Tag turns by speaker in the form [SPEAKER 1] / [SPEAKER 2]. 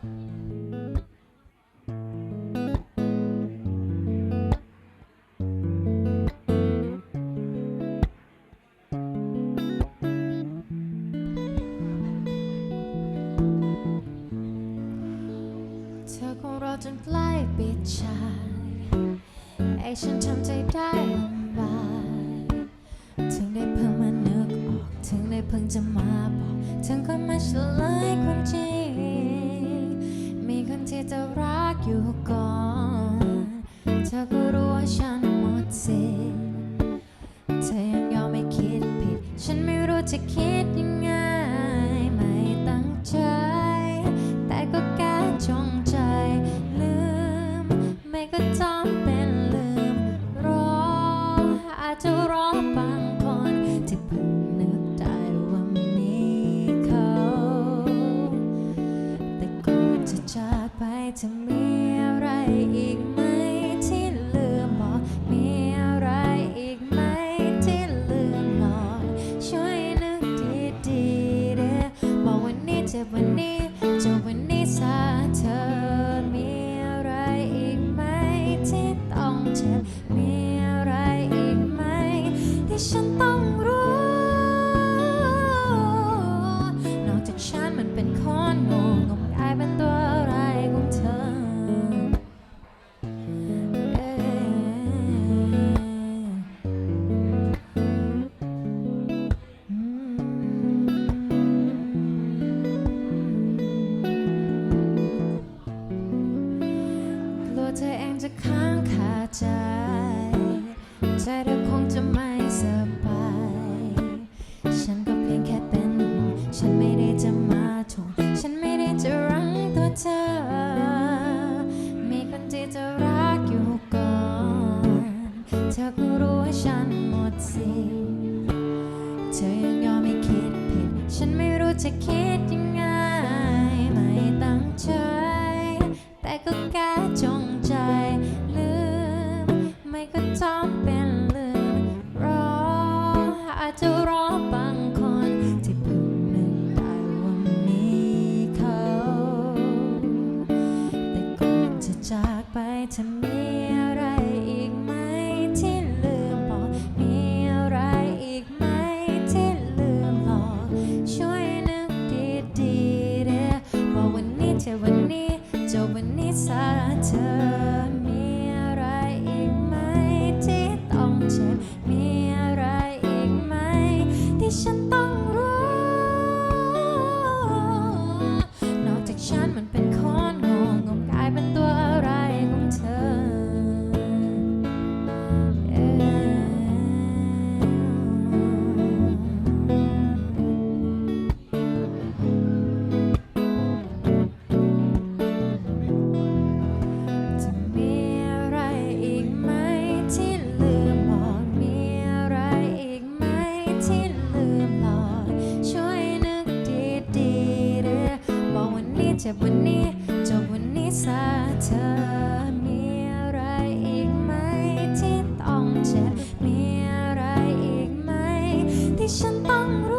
[SPEAKER 1] เธอคงรอจนใกล้ปิดฉากไอ้ฉันทำใจได้ลำบากถึงได้เพิ่งมานึกออก ถึงได้เพิ่งจะมาบอก ถึงคนมาเฉลยความจริง เธอยังยอมไม่คิดผิด ฉันไม่รู้จะคิดยังไง ไม่ตั้งใจ แต่ก็แก้จงใจ ลืม ไม่ก็จำเป็นลืม รอ อาจจะรอบางคนที่เพิ่งนึกได้ว่ามีเขา แต่ก่อนจะจากไปจะมีอะไรอีกไหม อเองจะค้างคาใจใจเธอคงจะไม่สบาย ฉันก็เพียงแค่เป็นห่วงฉันไม่ได้จะมาทวงฉันไม่ได้จะรั้งตัวเธอ มีคนที่จะรักอยู่ก่อน เธอก็รู้ว่าฉันหมดสิทธิ์เธอยังยอมไม่คิดผิด ฉันไม่รู้จะคิดยังไง แต่ก็แค่จงใจลืม ไม่ก็จำเป็นลืมรออาจจะรอบางคน ที่เพิ่งนึกได้ว่ามีเขา แต่ก่อนจะจากไปจะมี มันเป็น เจ็บวันนี้จบวันนี้ซะเธอมีอะไรอีกไหมที่ต้องเจ็บมีอะไรอีกไหมที่ฉันต้อง